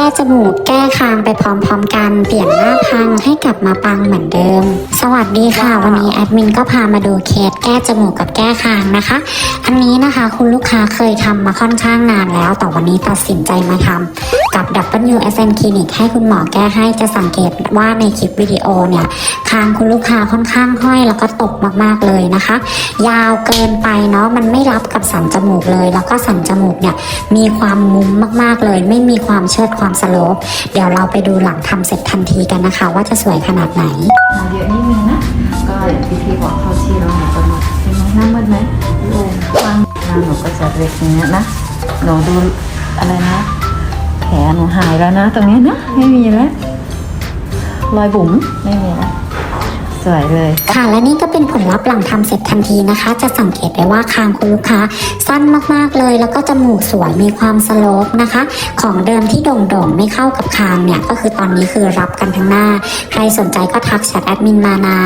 ก้จมูก แก้คางไปพร้อมๆกัน เปลี่ยนหน้าพังให้กลับมาปังเหมือนเดิม สวัสดีค่ะ วันนี้แอดมินก็พามาดูเคสแก้จมูกกับแก้คางนะคะ อันนี้นะคะคุณลูกค้าเคยทำมาค่อนข้างนานแล้ว แต่วันนี้ตัดสินใจมาทำกับ WSN Clinic ให้คุณหมอแก้ให้จะสังเกตว่าในคลิปวิดีโอเนี่ยคางคุณลูกค้าค่อนข้างห้อยแล้วก็ตกมากๆเลยนะคะ ยาวเกินไปเนาะมันไม่รับกับสันจมูกเลย แล้วก็สันจมูกเนี่ยมีความมุ้มมากๆเลย ไม่มีความเชิดความสโลปเดี๋ยวเราไปดูหลังทำเสร็จทันทีกันนะคะ ว่าจะสวยขนาดไหนมาเยอะนิดนึงนะก็อย่างที่พี่บอกเข้าที่เราหนูจะหมดใช่ไหมหน้ามืดไหมโล่งกว้างหน้าหนูก็จะเล็กอย่างเงี้ยนะหนูดูอะไรนะ แผลหนูหายแล้วนะ ตรงนี้นะ ไม่มีแล้วรอยบุ๋มไม่มีแล้วสวยเลยค่ะและนี่ก็เป็นผลลัพธ์หลังทำเสร็จทันทีนะคะ จะสังเกตได้ว่าคางคุณลูกค้าสั้นมากๆเลย แล้วก็จมูกสวยมีความสโลปนะคะ ของเดิมที่โด่งๆไม่เข้ากับคางเนี่ยก็คือตอนนี้คือรับกันทั้งหน้า ใครสนใจก็ทักแชทแอดมินมานะ